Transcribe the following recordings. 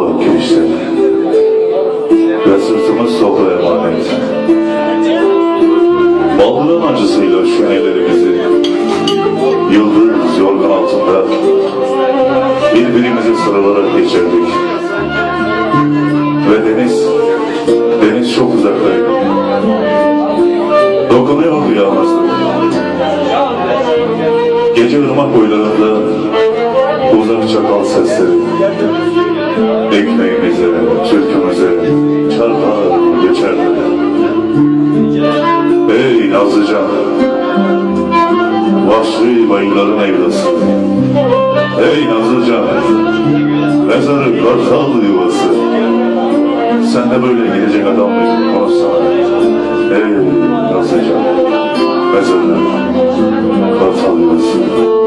Topla kirişte Ve sırtımız toprağa emanet Baldırın acısıyla şu ellerimizi Yıldız yorgan altında Birbirimize sarılarak geçirdik. Ve deniz Deniz çok uzaktaydı. Dokunuyordu yalnızlık. Gece ırmak boylarında uzak çakal sesleri ekmeğimize, türkümüze çarpar geçerler. Ey Nazlıcan, vahşi bayırların evlası. Ey Nazlıcan, mezarı kartal yuvası. Sen de böyle gidecek adam mıydın konuşsana. Ey Nazlıcan, mezarı kartal yuvası.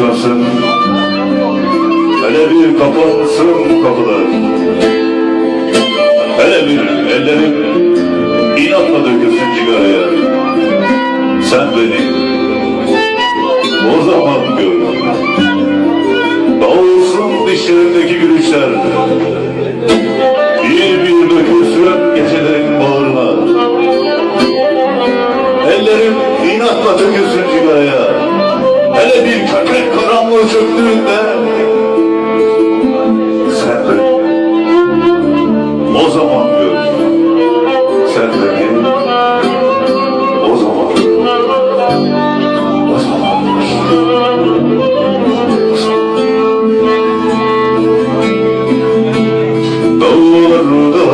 Sönsün, hele bir kapansın kapılar. Hele bir ellerim inatla dökülsün cigaraya. Sen beni o zaman gör. Dağılsın dişlerindeki gülüşler. Bir bir dökülsün gecelerin bağrına. Ellerim inatla dökülsün cigaraya. Hele bir köpek karanlığı çöktüğünde? Sen beni O zaman gör. Sen beni O zaman O zaman Dağlarda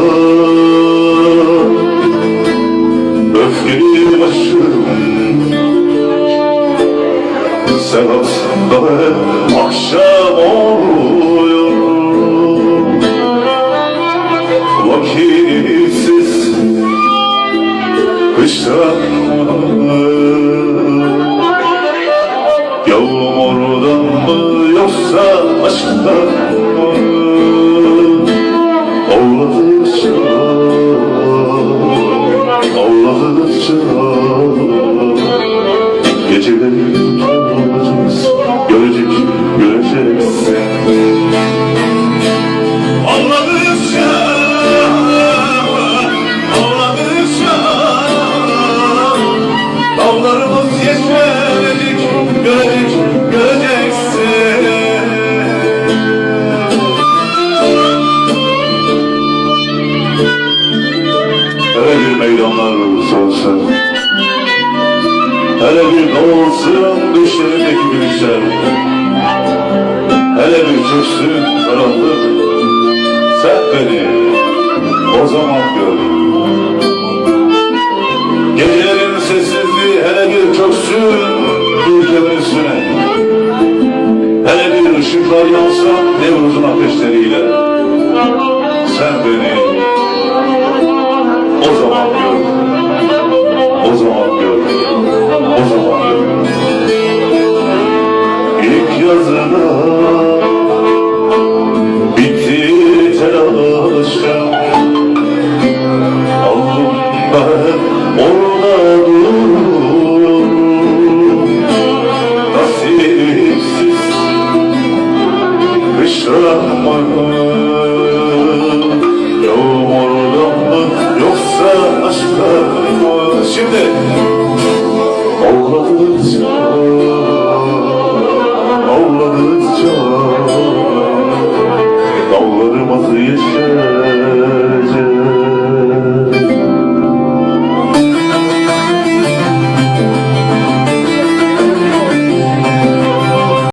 Öfkeli başım hep akşam oluyor. Vakitsiz kıştan Yağmurdan mı yoksa aşktan mı? Ağladıkça Hele bir meydanlar sönsün Hele bir dağılsın düşlerindeki gülüşler. Hele bir çöksün karanlık. Sen beni o zaman gör. Gecelerin sessizliği hele bir çöksün ülkemin üstüne Hele bir ışıklar yansa Nevruz'un ateşleriyle. Sen beni İlk yazıda Bitti telaşım Alnımda hep orada duruyorum Nasipsiz Kışlanmadım Yağmurdan mı yoksa aşktan mı Şimdi Ağladıkça